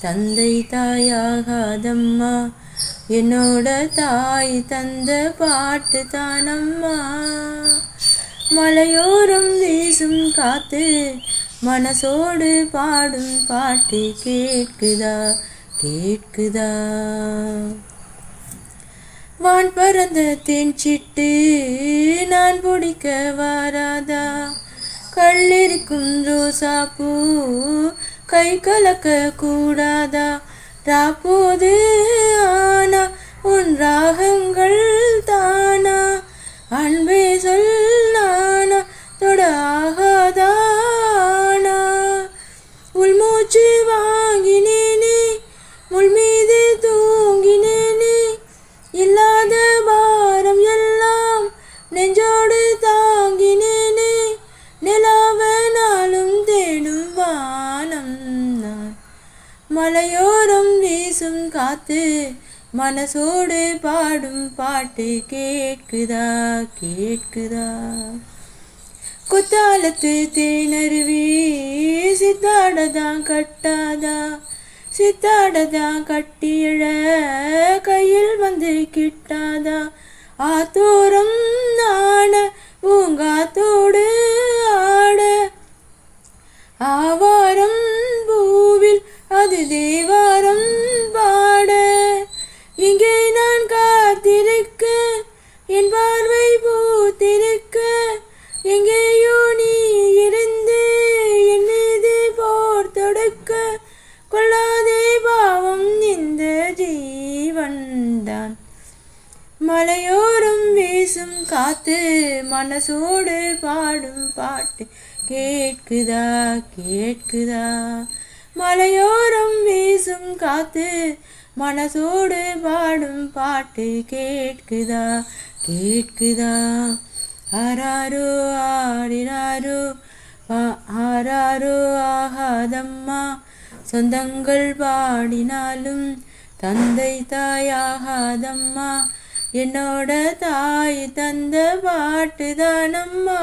தந்தை தாயாகாதம்மா. என்னோட தாய் தந்த பாட்டு தானம்மா. மலையோரம் வீசும் காத்து மனசோடு பாடும் பாட்டு கேட்குதா? கேட்குதா? வான் பறந்த தேன்சிட்டு நான் பிடிக்க வாராதா? கள்ளிருக்கும் ரோசா பூ கை கலக்க கூடாதா ராப்போது ஆனா உன் மலையோரம் வீசும் காத்து மனசோடு பாடும் பாட்டு கேட்குதா கேட்குதா? குத்தாலத்து தேனருவி சித்தாடதான் கட்டாதா? சித்தாடதான் கட்டியழ கையில் வந்து கிட்டாதா? ஆத்தோரம் நாண பூங்காத்தோடு மலையோரம் வீசும் காத்து மனசோடு பாடும் பாட்டு கேட்குதா கேட்குதா? மலையோரம் வீசும் காத்து மனசோடு பாடும் பாட்டு கேட்குதா கேட்குதா? ஆராரோ ஆடினாரோ ஆராரோ ஆகாதம்மா. சொந்தங்கள் பாடினாலும் தந்தை தாயாகாதம்மா. என்னோட தாய் தந்த பாட்டு தானம்மா.